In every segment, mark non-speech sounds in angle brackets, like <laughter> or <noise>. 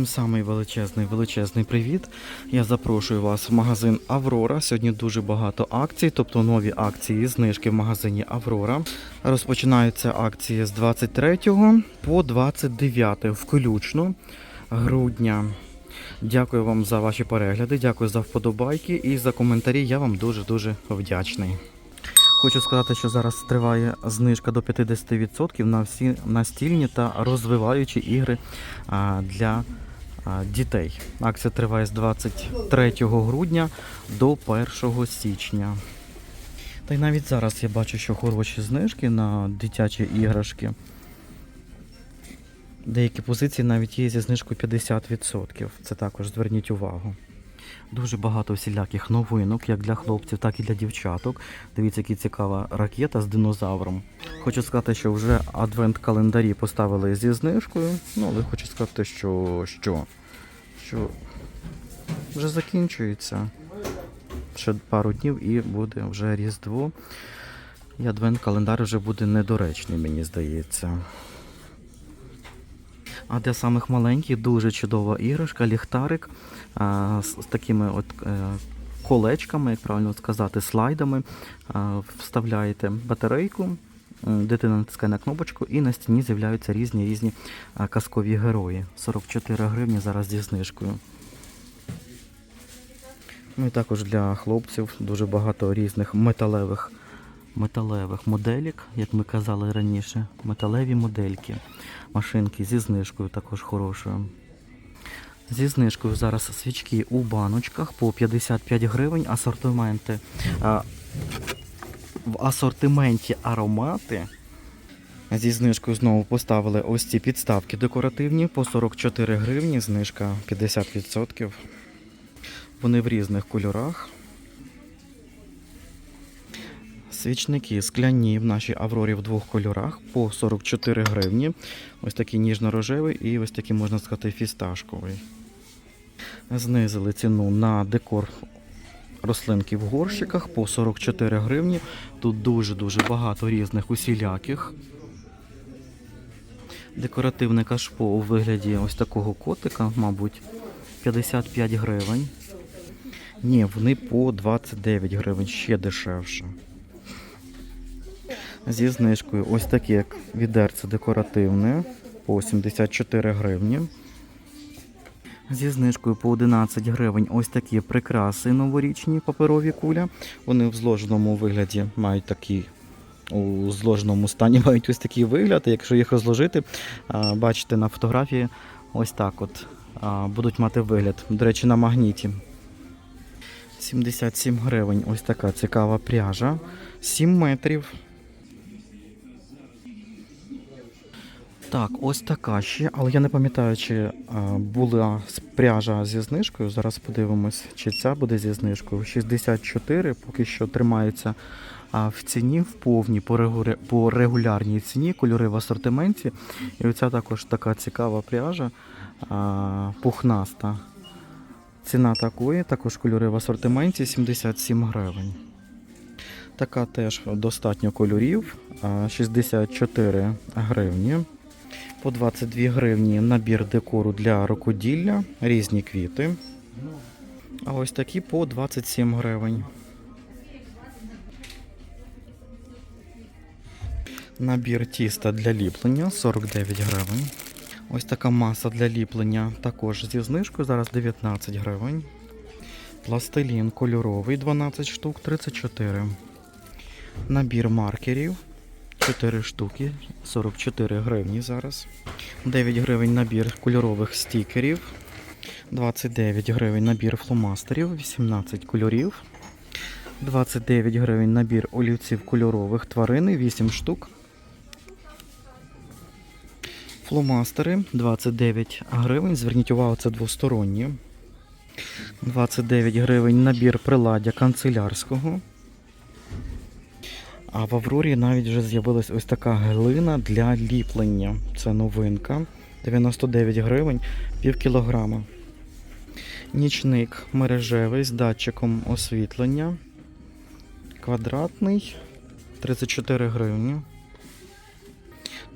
Всім самий величезний величезний привіт. Я запрошую вас в магазин Аврора. Сьогодні дуже багато акцій, тобто нові акції, знижки в магазині Аврора. Розпочинаються акції з 23 по 29 включно грудня. Дякую вам за ваші перегляди, дякую за вподобайки і за коментарі. Я вам дуже дуже вдячний. Хочу сказати, що зараз триває знижка до 50% на всі настільні та розвиваючі ігри для дітей. Акція триває з 23 грудня до 1 січня. Та й навіть зараз я бачу, що хороші знижки на дитячі іграшки. Деякі позиції навіть є зі знижкою 50%. Це також зверніть увагу. Дуже багато всіляких новинок, як для хлопців, так і для дівчаток. Дивіться, яка цікава ракета з динозавром. Хочу сказати, що вже адвент-календарі поставили зі знижкою. Ну, але хочу сказати, що, що, що вже закінчується. Ще пару днів і буде вже Різдво. І адвент-календар вже буде недоречний, мені здається. А для самих маленьких дуже чудова іграшка, ліхтарик з, такими от е, колечками, як правильно сказати, слайдами. Вставляєте батарейку, дитина натискає на кнопочку, і на стіні з'являються різні різні казкові герої. 44 гривні зараз зі знижкою. Ну і також для хлопців дуже багато різних металевих, металевих моделік, як ми казали раніше, металеві модельки машинки зі знижкою також хорошою. Зі знижкою зараз свічки у баночках по 55 гривень. Асортименти. В асортименті аромати. Зі знижкою знову поставили ось ці підставки декоративні по 44 гривні, знижка 50%. Вони в різних кольорах. Свічники скляні в нашій Аврорі в двох кольорах по 44 гривні. Ось такий ніжно-рожевий і ось такий, можна сказати, фісташковий. Знизили ціну на декор рослинки в горщиках по 44 гривні. Тут дуже-дуже багато різних усіляких. Декоративне кашпо у вигляді ось такого котика, мабуть, 55 гривень. Ні, вони по 29 гривень, ще дешевше зі знижкою. Ось таке як відерце декоративне по 74 гривні. Зі знижкою по 11 гривень ось такі прикраси новорічні паперові куля. Вони в зложеному вигляді мають такий. У зложеному стані <laughs> мають ось такий вигляд. Якщо їх розложити, бачите на фотографії, ось так от будуть мати вигляд. До речі, на магніті. 77 гривень. Ось така цікава пряжа. 7 метрів. Так, ось така ще, але я не пам'ятаю, чи а, була пряжа зі знижкою. Зараз подивимось, чи ця буде зі знижкою. 64 поки що тримається в ціні, в повній по, регулярній ціні, кольори в асортименті. І оця також така цікава пряжа, пухнаста. Ціна такої, також кольори в асортименті 77 гривень. Така теж достатньо кольорів, 64 гривні. По 22 гривні набір декору для рукоділля, різні квіти. А ось такі по 27 гривень. Набір тіста для ліплення 49 гривень. Ось така маса для ліплення також зі знижкою, зараз 19 гривень. Пластилін кольоровий 12 штук 34. Набір маркерів 4 штуки, 44 гривні зараз. 9 гривень набір кольорових стікерів. 29 гривень набір фломастерів, 18 кольорів. 29 гривень набір олівців кольорових тварини, 8 штук. Фломастери 29 гривень. Зверніть увагу, це двосторонні. 29 гривень набір приладдя канцелярського. А в Аврорі навіть вже з'явилась ось така глина для ліплення. Це новинка. 99 гривень, пів кілограма. Нічник мережевий з датчиком освітлення. Квадратний 34 гривні.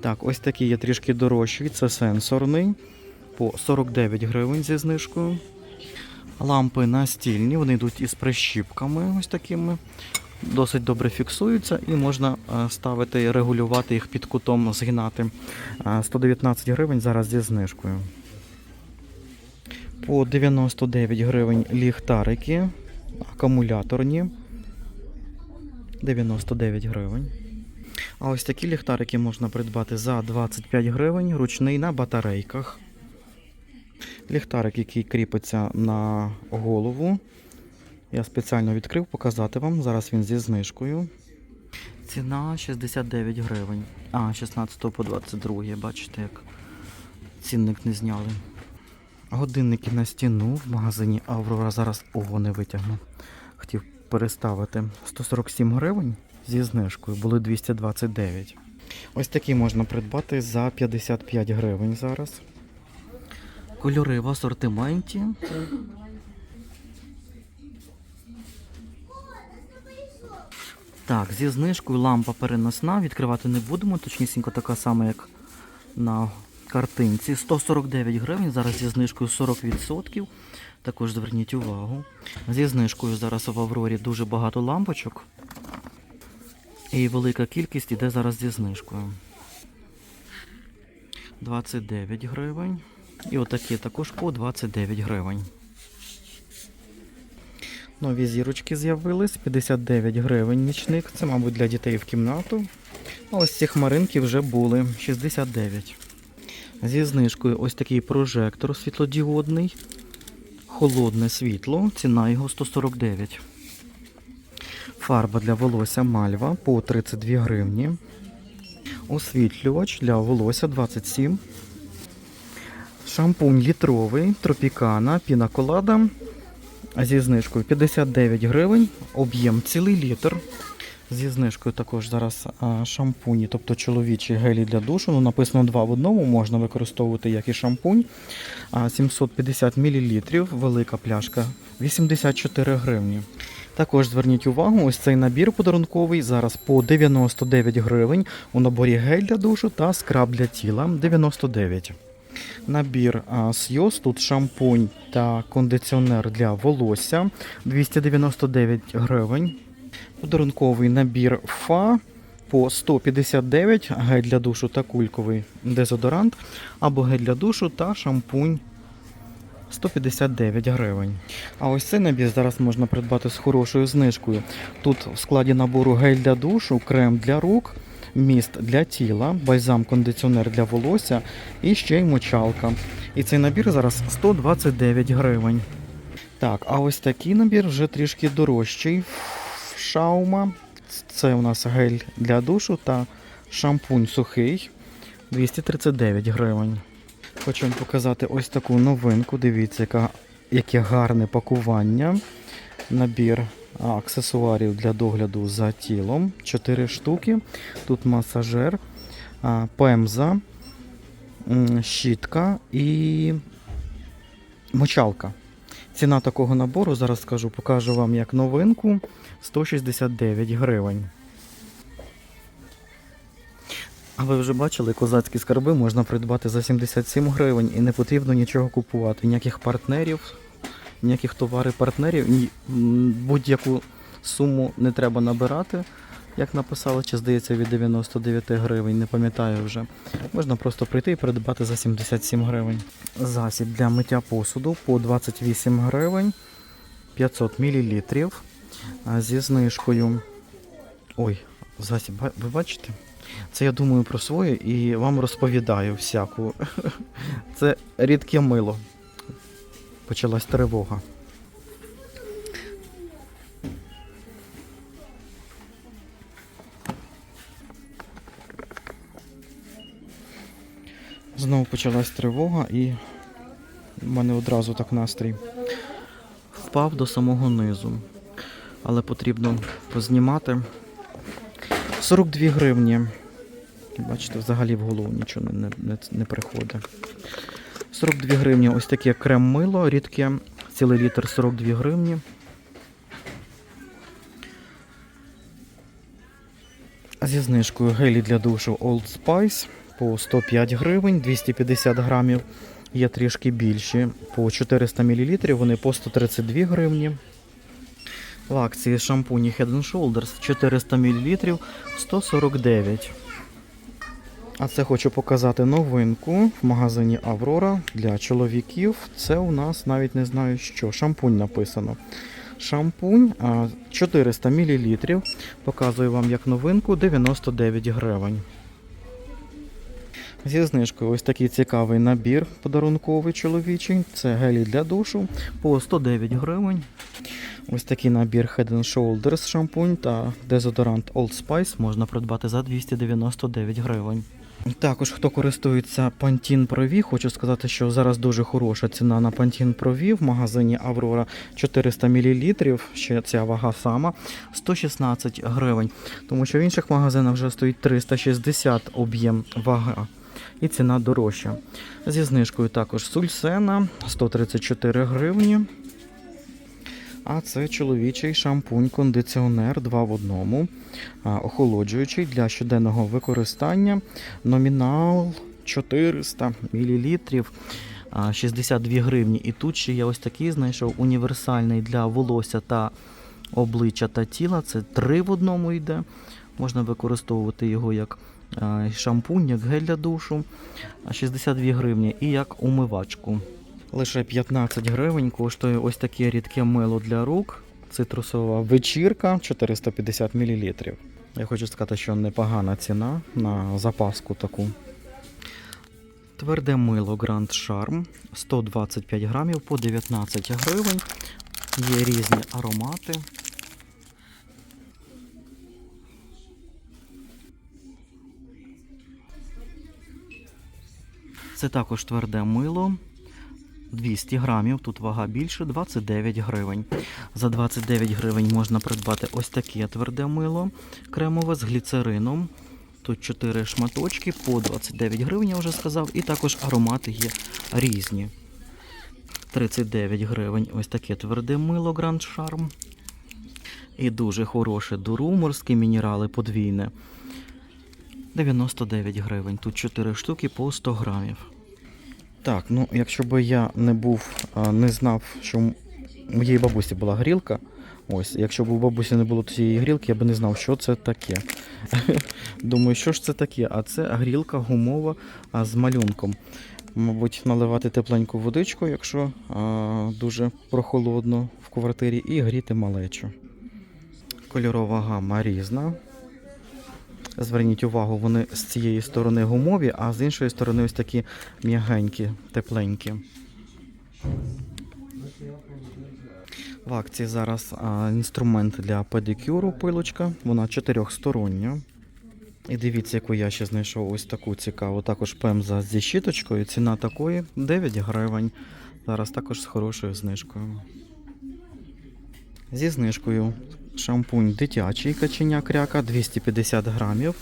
Так, ось такий є трішки дорожчий. Це сенсорний. по 49 гривень зі знижкою. Лампи настільні, вони йдуть із прищіпками ось такими. Досить добре фіксуються і можна е, ставити, регулювати їх під кутом, згинати. Е, 119 гривень зараз зі знижкою. По 99 гривень ліхтарики акумуляторні. 99 гривень. А ось такі ліхтарики можна придбати за 25 гривень, ручний на батарейках. Ліхтарик, який кріпиться на голову. Я спеціально відкрив показати вам. Зараз він зі знижкою. Ціна 69 гривень. А, 16 по 22, бачите, як цінник не зняли. Годинники на стіну в магазині Аврора. Зараз ого не витягну. Хотів переставити 147 гривень зі знижкою, були 229. Ось такі можна придбати за 55 гривень зараз. Кольори в асортименті. Так, зі знижкою лампа переносна. Відкривати не будемо, точнісінько така сама, як на картинці. 149 гривень, зараз зі знижкою 40%. Також зверніть увагу. Зі знижкою зараз в Аврорі дуже багато лампочок. І велика кількість іде зараз зі знижкою. 29 гривень. І отакі також по 29 гривень. Нові зірочки з'явились. 59 гривень нічник. Це, мабуть, для дітей в кімнату. А ось ці хмаринки вже були 69. Зі знижкою ось такий прожектор світлодіодний. Холодне світло. Ціна його 149. Фарба для волосся Мальва по 32 гривні. Освітлювач для волосся 27. Шампунь літровий, тропікана, пінаколада зі знижкою 59 гривень, об'єм цілий літр. Зі знижкою також зараз шампуні, тобто чоловічі гелі для душу. Ну, написано два в одному, можна використовувати як і шампунь. А, 750 мл, велика пляшка 84 гривні. Також зверніть увагу, ось цей набір подарунковий зараз по 99 гривень. У наборі гель для душу та скраб для тіла 99. Набір Сйоз, тут шампунь та кондиціонер для волосся 299 гривень. Подарунковий набір ФА по 159 гель для душу та кульковий дезодорант, або гель для душу та шампунь 159 гривень. А ось цей набір зараз можна придбати з хорошою знижкою. Тут в складі набору гель для душу, крем для рук, міст для тіла, бальзам кондиціонер для волосся і ще й мочалка. І цей набір зараз 129 гривень. Так, а ось такий набір вже трішки дорожчий. Шаума. Це у нас гель для душу та шампунь сухий 239 гривень. Хочу вам показати ось таку новинку. Дивіться, яка, яке гарне пакування. Набір аксесуарів для догляду за тілом. 4 штуки. Тут масажер, пемза, щітка і мочалка. Ціна такого набору, зараз скажу, покажу вам як новинку 169 гривень. А ви вже бачили, козацькі скарби можна придбати за 77 гривень і не потрібно нічого купувати. Ніяких партнерів, ніяких товарів партнерів, будь-яку суму не треба набирати, як написали, чи здається від 99 гривень, не пам'ятаю вже. Можна просто прийти і придбати за 77 гривень. Засіб для миття посуду по 28 гривень 500 мл зі знижкою. Ой, засіб, ви бачите? Це я думаю про своє і вам розповідаю всяку. <laughs> Це рідке мило. Почалась тривога. Знову почалась тривога і в мене одразу так настрій. Впав до самого низу. Але потрібно познімати. 42 гривні. Бачите, взагалі в голову нічого не, не, не приходить. 42 гривні ось таке крем-мило рідке. Цілий літр 42 гривні. Зі знижкою гелі для душу Old Spice по 105 гривень, 250 грамів. Є трішки більші по 400 мл, вони по 132 гривні. В акції шампуні Head Shoulders 400 мл 149. А це хочу показати новинку в магазині Аврора для чоловіків. Це у нас навіть не знаю що. Шампунь написано. Шампунь 400 мл. Показую вам як новинку 99 гривень. Зі знижкою ось такий цікавий набір подарунковий чоловічий. Це гелі для душу по 109 гривень. Ось такий набір Head Shoulders шампунь та дезодорант Old Spice можна придбати за 299 гривень. Також, хто користується Pantene V, хочу сказати, що зараз дуже хороша ціна на Pantene V в магазині Aurora 400 мл, ще ця вага сама 116 гривень. Тому що в інших магазинах вже стоїть 360 об'єм вага. І ціна дорожча. Зі знижкою також Сульсена 134 гривні. А це чоловічий шампунь-кондиціонер 2 в одному, охолоджуючий для щоденного використання. Номінал 400 мл, 62 гривні. І тут ще я ось такий знайшов універсальний для волосся та обличчя та тіла. Це 3 в одному йде. Можна використовувати його як шампунь, як гель для душу. 62 гривні і як умивачку. Лише 15 гривень коштує ось таке рідке мило для рук. Цитрусова вечірка 450 мл. Я хочу сказати, що непогана ціна на запаску таку. Тверде мило Grand Charm 125 грамів по 19 гривень. Є різні аромати. Це також тверде мило. 200 грамів, тут вага більше, 29 гривень. За 29 гривень можна придбати ось таке тверде мило кремове з гліцерином. Тут 4 шматочки по 29 гривень, я вже сказав, і також аромати є різні. 39 гривень ось таке тверде мило Grand Charm. І дуже хороше дуру, морські мінерали подвійне. 99 гривень. Тут 4 штуки по 100 грамів. Так, ну якщо би я не був, не знав, що у моєї бабусі була грілка. Ось, якщо б у бабусі не було цієї грілки, я б не знав, що це таке. <laughs> Думаю, що ж це таке? А це грілка гумова з малюнком. Мабуть, наливати тепленьку водичку, якщо дуже прохолодно в квартирі, і гріти малечу. Кольорова гама різна. Зверніть увагу, вони з цієї сторони гумові, а з іншої сторони ось такі м'ягенькі, тепленькі. В акції зараз а, інструмент для педикюру, пилочка. Вона чотирьохстороння. І дивіться, яку я ще знайшов ось таку цікаву. Також пемза зі щіточкою. Ціна такої 9 гривень. Зараз також з хорошою знижкою. Зі знижкою шампунь дитячий каченя кряка 250 грамів.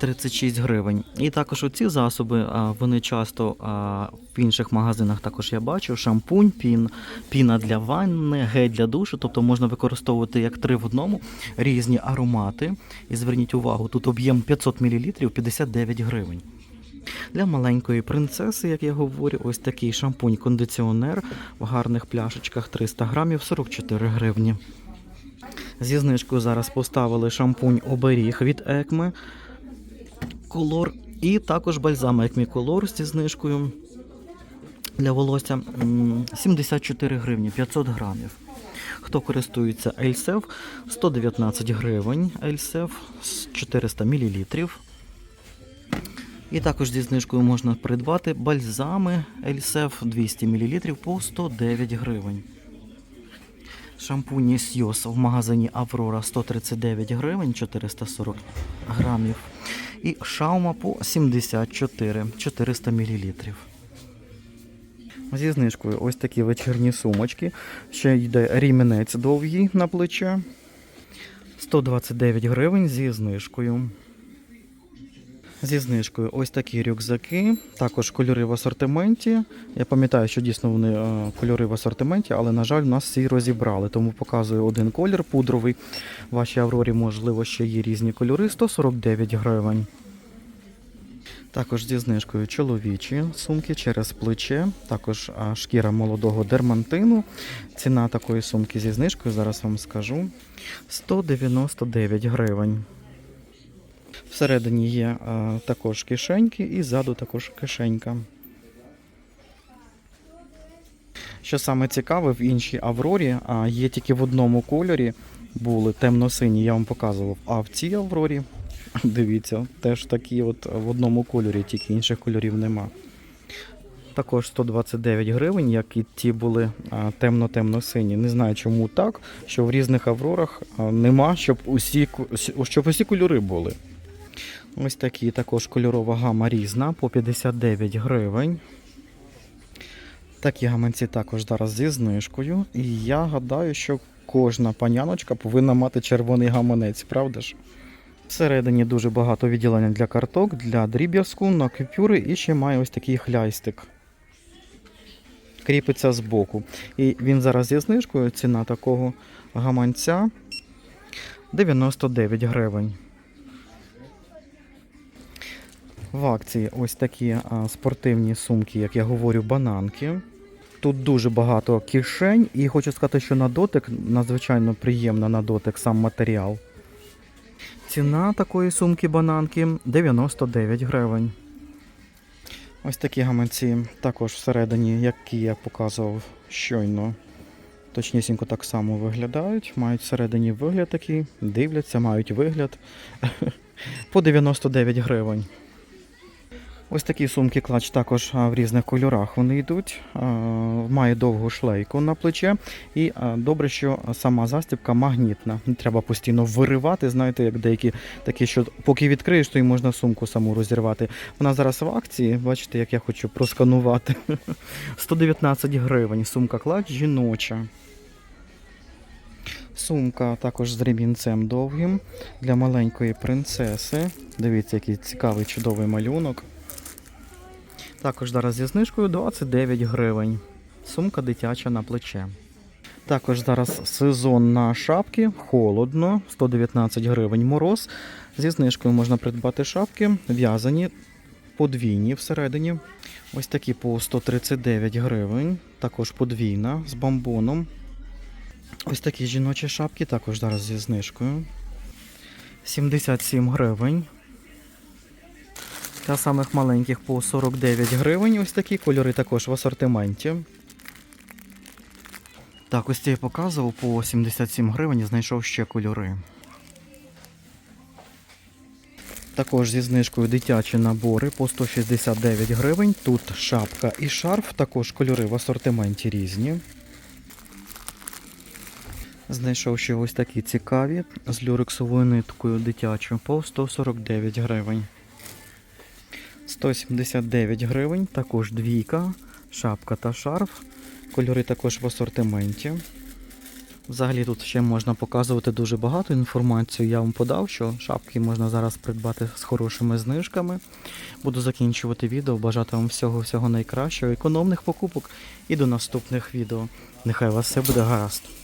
«36 гривень. І також оці засоби, вони часто в інших магазинах також я бачу. Шампунь, пін, піна для ванни, гель для душу, тобто можна використовувати як три в одному різні аромати. І зверніть увагу, тут об'єм 500 мл 59 гривень. Для маленької принцеси, як я говорю, ось такий шампунь-кондиціонер в гарних пляшечках 300 грамів 44 гривні. Зі знижкою зараз поставили шампунь оберіг від Екми Колор і також бальзам Екмі Колор зі знижкою для волосся 74 гривні 500 грамів. Хто користується Ельсев 119 гривень, Ельсев 400 мл. І також зі знижкою можна придбати бальзами Ельсев 200 мл по 109 гривень. Шампуні Сйос в магазині Аврора 139 гривень 440 грамів. І шаума по 74 400 мл. Зі знижкою ось такі вечірні сумочки. Ще йде ріменець довгий на плече. 129 гривень зі знижкою. Зі знижкою ось такі рюкзаки, також кольори в асортименті. Я пам'ятаю, що дійсно вони е, кольори в асортименті, але, на жаль, нас всі розібрали. Тому показую один колір пудровий. В вашій Аврорі, можливо, ще є різні кольори 149 гривень. Також зі знижкою чоловічі сумки через плече, також шкіра молодого дермантину. Ціна такої сумки зі знижкою, зараз вам скажу, 199 гривень. Всередині є а, також кишеньки і ззаду також кишенька. Що саме цікаве, в іншій Аврорі а, є тільки в одному кольорі, були темно-сині, я вам показував. А в цій Аврорі, <laughs> дивіться, теж такі от в одному кольорі, тільки інших кольорів нема. Також 129 гривень, як і ті були темно-темно-сині. Не знаю, чому так, що в різних Аврорах нема, щоб усі, щоб усі кольори були. Ось такі також кольорова гама різна по 59 гривень. Такі гаманці також зараз зі знижкою. І я гадаю, що кожна паняночка повинна мати червоний гаманець, правда ж? Всередині дуже багато відділення для карток, для дріб'язку, на купюри і ще має ось такий хляйстик. Кріпиться збоку. І він зараз зі знижкою. Ціна такого гаманця 99 гривень. В акції ось такі спортивні сумки, як я говорю, бананки. Тут дуже багато кишень, і хочу сказати, що на дотик надзвичайно приємно на дотик сам матеріал. Ціна такої сумки бананки 99 гривень. Ось такі гаманці також всередині, які я показував щойно. Точнісінько так само виглядають. Мають всередині вигляд такий, дивляться, мають вигляд <laughs> по 99 гривень. Ось такі сумки клач також в різних кольорах вони йдуть. Має довгу шлейку на плече. І добре, що сама застібка магнітна. Треба постійно виривати, знаєте, як деякі такі, що поки відкриєш, то й можна сумку саму розірвати. Вона зараз в акції, бачите, як я хочу просканувати. <laughs> 119 гривень. Сумка клач жіноча. Сумка також з ремінцем довгим для маленької принцеси. Дивіться, який цікавий чудовий малюнок. Також зараз зі знижкою 29 гривень. Сумка дитяча на плече. Також зараз сезон на шапки, холодно, 119 гривень мороз. Зі знижкою можна придбати шапки, в'язані, подвійні всередині. Ось такі по 139 гривень. Також подвійна з бомбоном. Ось такі жіночі шапки, також зараз зі знижкою. 77 гривень. Та самих маленьких по 49 гривень. Ось такі кольори також в асортименті. Так, ось ці я показував по 77 гривень знайшов ще кольори. Також зі знижкою дитячі набори по 169 гривень. Тут шапка і шарф, також кольори в асортименті різні. Знайшов ще ось такі цікаві з люрексовою ниткою дитячою по 149 гривень. 179 гривень, також двійка, шапка та шарф. Кольори також в асортименті. Взагалі тут ще можна показувати дуже багато інформації. Я вам подав, що шапки можна зараз придбати з хорошими знижками. Буду закінчувати відео. Бажати вам всього-всього найкращого, економних покупок і до наступних відео. Нехай вас все буде гаразд.